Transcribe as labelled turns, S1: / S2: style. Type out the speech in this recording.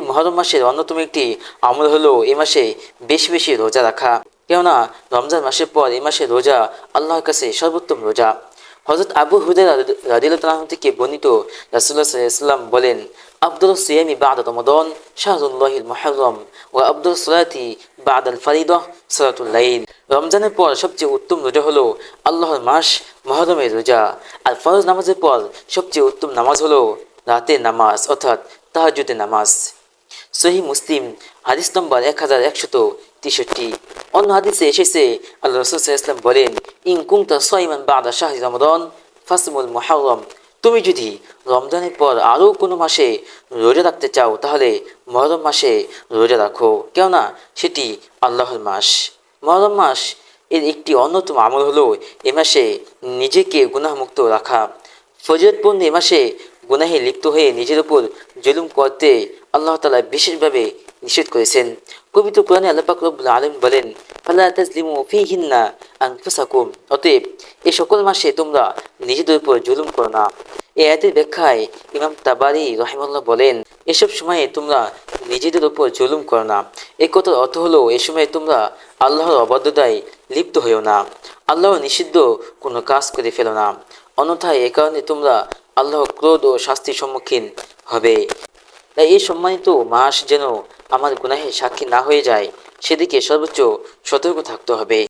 S1: এই মহরম মাসের অন্যতম একটি আমল হলো এই মাসে বেশি বেশি রোজা রাখা। কেননা রমজান মাসের পর এই মাসে রোজা আল্লাহর কাছে সর্বোত্তম রোজা। হজরত আবু হুদের রাদিল্লাহ থেকে বর্ণিত রাসুল্লাহ সাল্লাম বলেন আব্দুল সিয়ামি বাদ রমদন, শাহরুল্লাহিল মহরম ও আব্দুল সালাতি বাদ আল ফারিদহ সালাতুল্লাইল রমজানের পর সবচেয়ে উত্তম রোজা হলো আল্লাহর মাস মহরমের রোজা। আর ফরজ নামাজের পর সবচেয়ে উত্তম নামাজ হলো রাতের নামাজ অর্থাৎ তাহাজুদের নামাজ। সহি মুসলিম, হাদিস নম্বর এক হাজার একশত তেষট্টি। অন্য হাদিসে এসেছে, আল্লাহ রসুল ইসলাম বলেন ইং কুংতা সয়মান বাদা শাহরি রমদন, ফাসমুল মহরম তুমি যদি রমজানের পর আরও কোনো মাসে রোজা রাখতে চাও, তাহলে মহরম মাসে রোজা রাখো। কেননা, সেটি আল্লাহর মাস। মহরম মাস এর একটি অন্যতম আমল হলো এ মাসে নিজেকে গুনাহমুক্ত রাখা। ফজিলতপূর্ণ এ মাসে গুনাহে লিপ্ত হয়ে নিজের উপর জুলুম করতে আল্লাহ তালা বিশেষভাবে নিষেধ করেছেন। পবিত্র কোরআনে আল্লাপাক রব্বুল আলম বলেন ফাল্লা তাজলিমু ফিহিন্না আনফুসাকুম। অতএব এই সকল মাসে তোমরা নিজেদের উপর জুলুম করো না। এই আয়াতের ব্যাখ্যায় ইমাম তাবারি রহিমুল্লাহ বলেন, এসব সময়ে তোমরা নিজেদের উপর জুলুম করো না। এই কথার অর্থ হলো, এ সময় তোমরা আল্লাহর অবাধ্যতায় লিপ্ত হইও না। আল্লাহ নিষিদ্ধ কোনো কাজ করে ফেলো না। অন্যথায় এ কারণে তোমরা আল্লাহ ক্রোধ ও শাস্তির সম্মুখীন হবে। তাই এই সম্মানিত মাস যেন আমার গুনাহে সাক্ষী না হয়ে যায়, সেদিকে সর্বোচ্চ সতর্ক থাকতে হবে।